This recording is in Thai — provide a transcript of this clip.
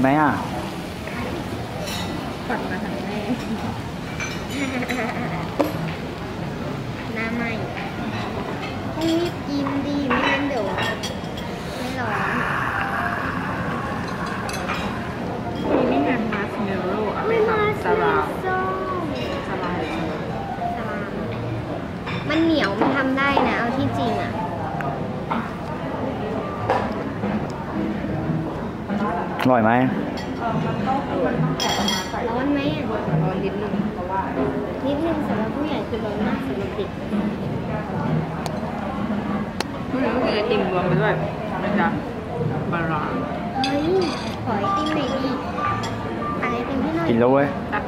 ไหมอะฝันมาทางแม่หน้าใหม่ต้องรีบกินดีไม่งั้นเดี๋ยวไม่ร้อนนี่ไงมาสเมลโล่อาไปทำสลาสลามสลามมันเหนียวมันทำได้นะ เอาที่จริงอะ อร่อยไหมร้อนไหมอะร้อนนิดนึงเพราะว่านิดนึงสำหรับผู้ใหญ่คือร้อนมากสำหรับเด็กไม่รู้มีไอติมรวมไปด้วยมันจะบาลานซ์เฮ้ยขอไอติมหน่อยดิขายไอติมให้หน่อยกินแล้วเว้ยตัก